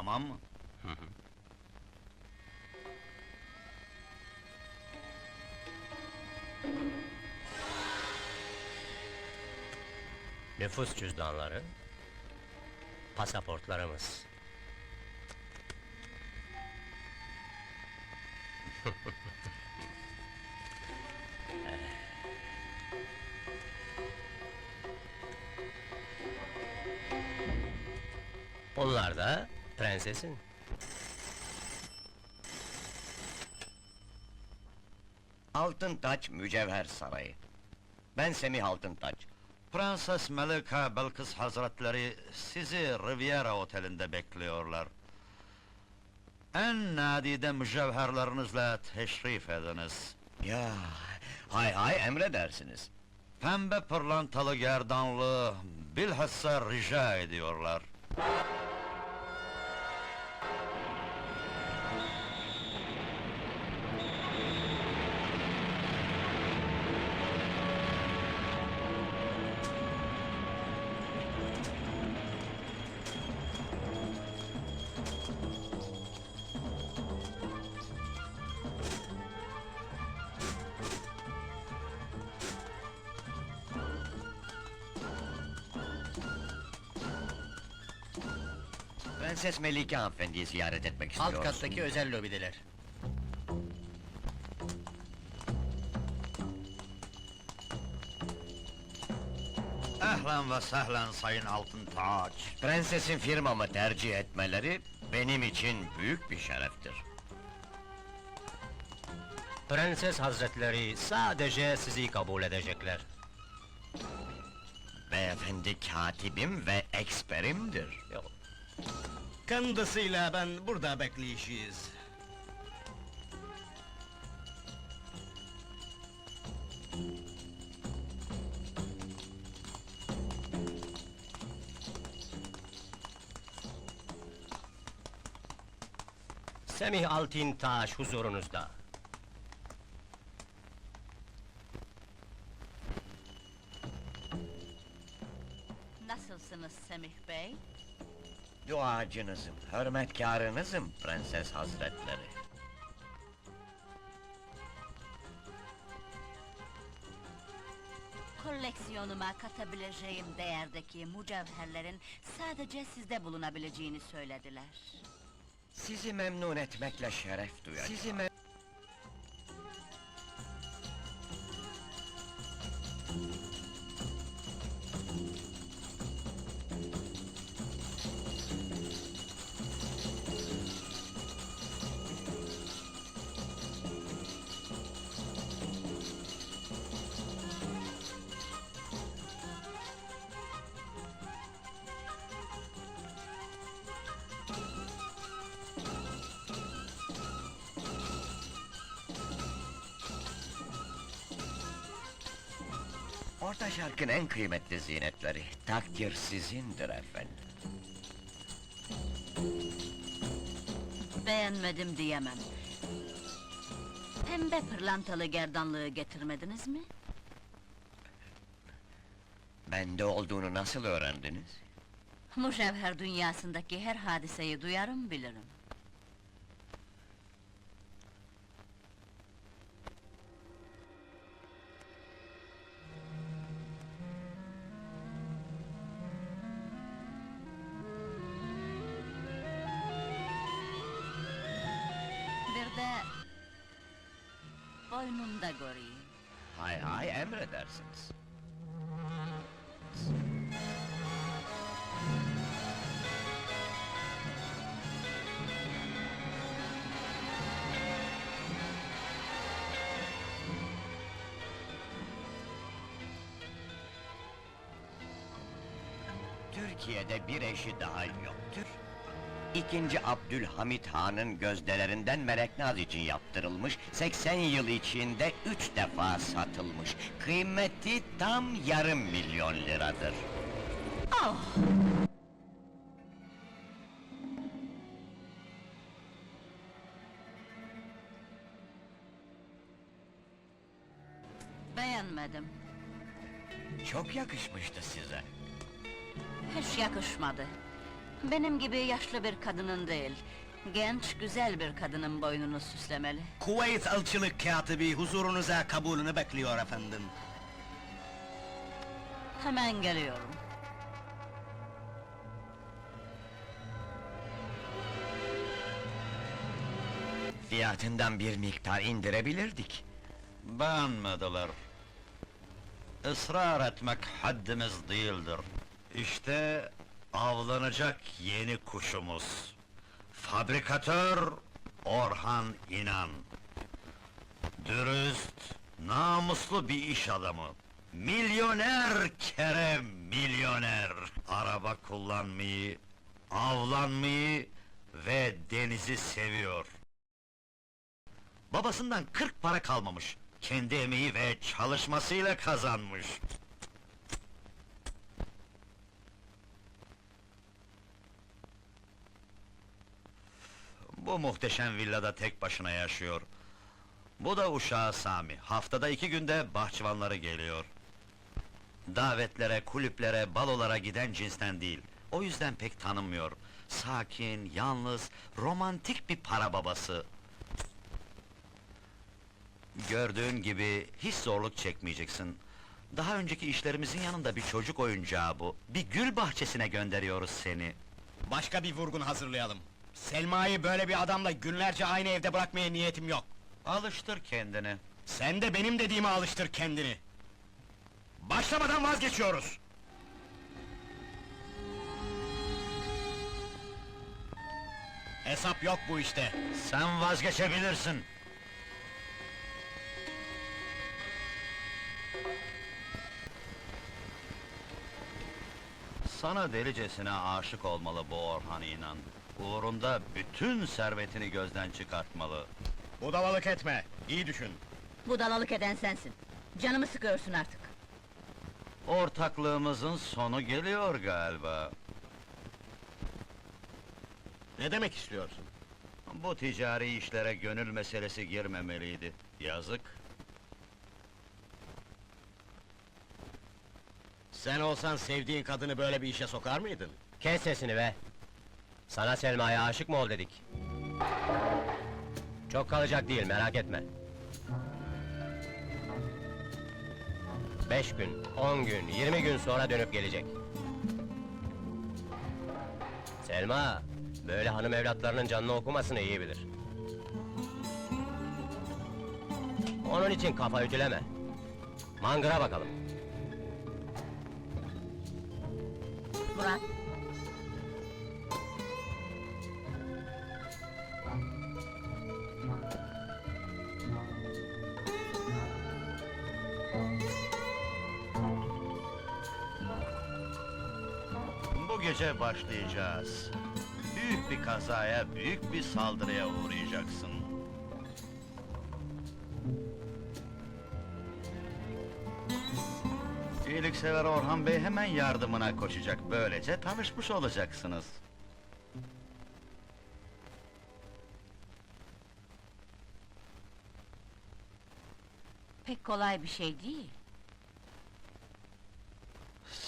tamam mı? Nüfus cüzdanları, pasaportlarımız. Bunlar da prensesin. Altın Taç Mücevher Sarayı. Ben Semih Altıntaç. Prenses Melika Belkıs Hazretleri sizi Riviera Oteli'nde bekliyorlar. En nadide mücevherlerinizle teşrif ediniz. Ya, hay hay emredersiniz. Pembe pırlantalı gerdanlığı bilhassa rica ediyorlar. Prenses Melike hanımefendiyi ziyaret etmek Alt istiyoruz. kattaki özel lobideler. Ehlen ve sehlen sayın Altın Taç. Prensesin firmamı tercih etmeleri benim için büyük bir şereftir. Prenses hazretleri sadece sizi kabul edecekler. Beyefendi katibim ve eksperimdir. Yok, Kendisiyle ben burada bekleyişiyiz. Semih Altintaş huzurunuzda. Nasılsınız Semih Bey? Duacınızım, hürmetkarınızım Prenses Hazretleri. Koleksiyonuma katabileceğim değerdeki mücevherlerin sadece sizde bulunabileceğini söylediler. Sizi memnun etmekle şeref duyacağım. Sizi mem- Orta Şark'ın en kıymetli zinetleri. Takdir sizindir efendim. Beğenmedim diyemem. Pembe pırlantalı gerdanlığı getirmediniz mi? Bende olduğunu nasıl öğrendiniz? Mücevher dünyasındaki her hadiseyi duyarım bilirim. Boynumda göreyim. Hay hay emredersiniz. Türkiye'de bir eşi daha yoktur. İkinci Abdülhamit Han'ın gözdelerinden meleknaz için yaptırılmış, 80 yıl içinde üç defa satılmış. Kıymeti tam yarım milyon liradır. Oh! Beğenmedim. Çok yakışmıştı size. Hiç yakışmadı. Benim gibi yaşlı bir kadının değil, genç, güzel bir kadının boynunu süslemeli. Kuveyt elçilik katibi huzurunuza kabulünü bekliyor efendim. Hemen geliyorum. Fiyatından bir miktar indirebilirdik. Beğenmediler. Israr etmek haddimiz değildir. İşte avlanacak yeni kuşumuz. Fabrikatör Orhan İnan. Dürüst, namuslu bir iş adamı. Milyoner kere milyoner. Araba kullanmayı, avlanmayı ve denizi seviyor. Babasından 40 para kalmamış. Kendi emeği ve çalışmasıyla kazanmış. Bu muhteşem villada tek başına yaşıyor. Bu da uşağı Sami. Haftada iki günde bahçıvanları geliyor. Davetlere, kulüplere, balolara giden cinsten değil. O yüzden pek tanınmıyor. Sakin, yalnız, romantik bir para babası. Gördüğün gibi hiç zorluk çekmeyeceksin. Daha önceki işlerimizin yanında bir çocuk oyuncağı bu. Bir gül bahçesine gönderiyoruz seni. Başka bir vurgun hazırlayalım. Selma'yı böyle bir adamla günlerce aynı evde bırakmaya niyetim yok. Alıştır kendini. Sen de benim dediğime alıştır kendini. Başlamadan vazgeçiyoruz. Hesap yok bu işte. Sen vazgeçebilirsin. Sana delicesine aşık olmalı bu Orhan İnan. Uğrunda bütün servetini gözden çıkartmalı. Budalalık etme, iyi düşün. Budalalık eden sensin. Canımı sıkıyorsun artık. Ortaklığımızın sonu geliyor galiba. Ne demek istiyorsun? Bu ticari işlere gönül meselesi girmemeliydi. Yazık. Sen olsan sevdiğin kadını böyle bir işe sokar mıydın? Kes sesini be! Sana Selma'ya aşık mı ol dedik? Çok kalacak değil, merak etme. Beş gün, on gün, yirmi gün sonra dönüp gelecek. Selma, böyle hanım evlatlarının canını okumasını iyi bilir. Onun için kafa ütüleme. Mangıra bakalım. Murat, Bu gece başlayacağız. Büyük bir kazaya, büyük bir saldırıya uğrayacaksın. İyiliksever Orhan Bey hemen yardımına koşacak. Böylece tanışmış olacaksınız. pek kolay bir şey değil.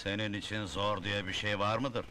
Senin için zor diye bir şey var mıdır?